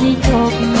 he told me.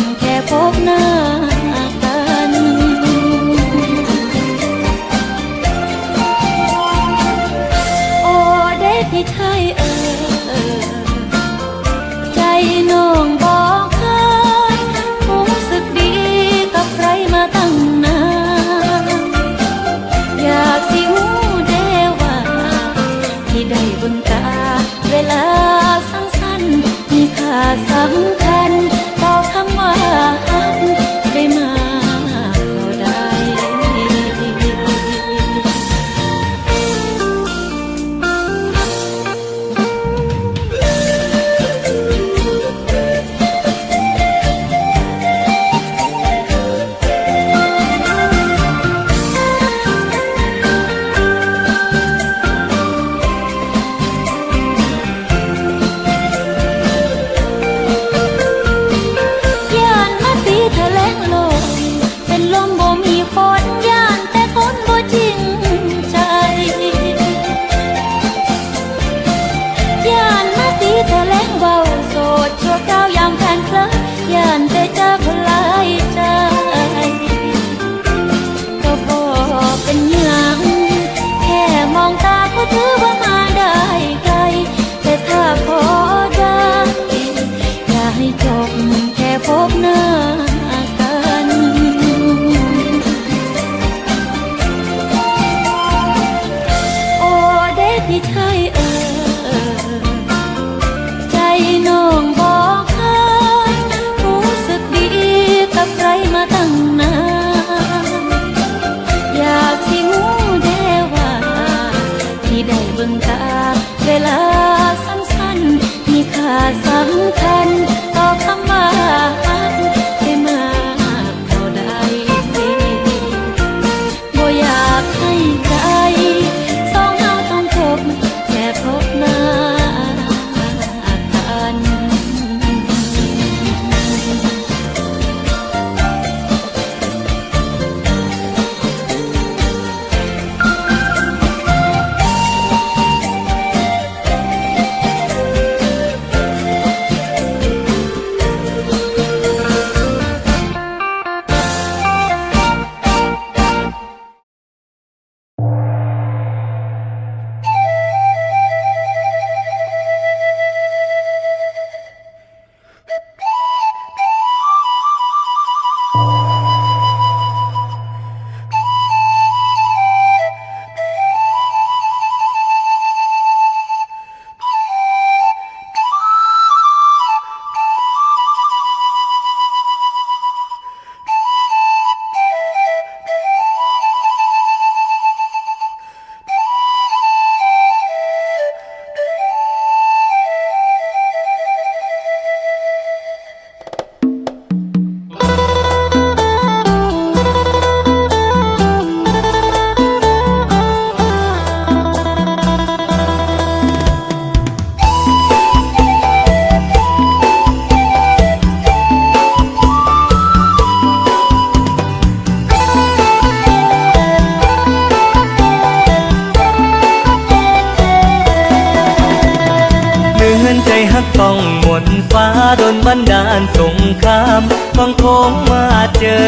นใจฮักต้องหมนฟ้าโดนบันดาลสงครามฟังโค้งมาเจอ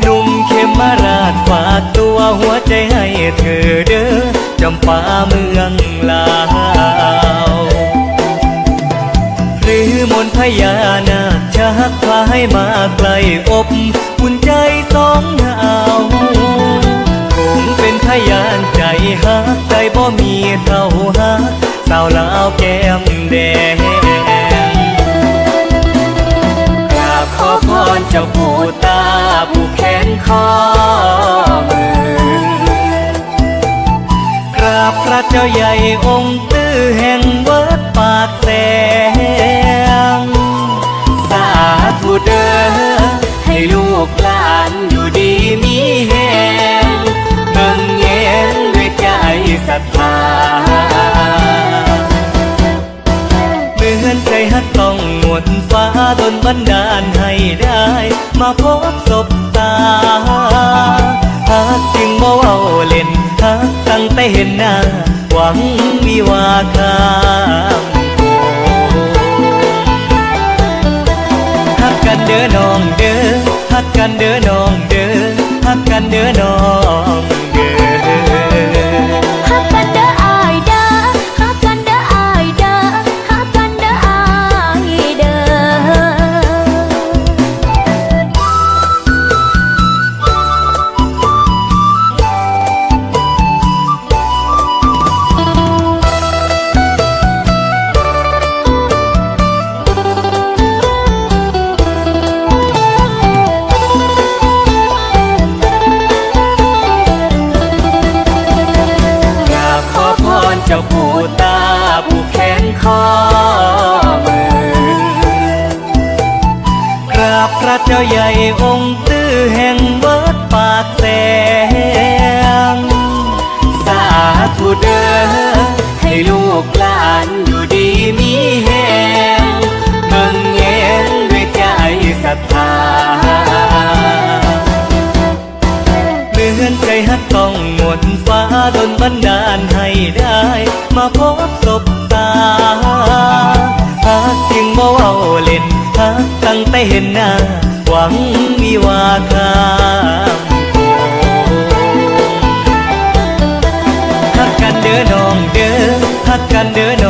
หนุ่มเข้มมาราดฝากตัวหัวใจให้เธอเด้อจำปาเมืองลาวหรือมนพญานาคชักพาให้มาไกลอบอุ่นใจสองดาวคงเป็นพยานใจฮักใจบ่มีเท่าฮัก สาวลาวแก้มแดงกราบขอพรเจ้าปู่ตาผู้แขนคอมือกราบพระเจ้าใหญ่องค์ตื้อแห่งวัดปากแสง สาธุเด้อให้ลูกหลานอยู่ดีมีแหงเบิ่งแยงด้วยใจศรัทธ ฟ้าดนบันดาลให้ได้ มาพบศบตาฮักจึงบ่เว้าเล่นฮักตั้งแต่เห็นหน้า หวังวิวาข้ามโขงฮักกันเด้อน้องเด้อฮักกันเด้อน้องเด้อฮักกันเด้อน้อง เจ้าปู่ตาผู้แขนคอมือกราบพระเจ้าใหญ่องค์ตื้อแห่งวัดปากแสง สาธุเด้อให้ลูกหลานอยู่ดีมีแหงเบิ่งแยงด้วยใจศรัทธาเหมือนใจฮักต้องหมดฟ้าดนบันดาลให้ได้ พบศบตาหากจึงบ่เว้าเล่นหากตั้งแต่เห็นหน้า หวังมีวาข้ามโขฮักกันเด้อน้องเด้อฮักกันเด้อ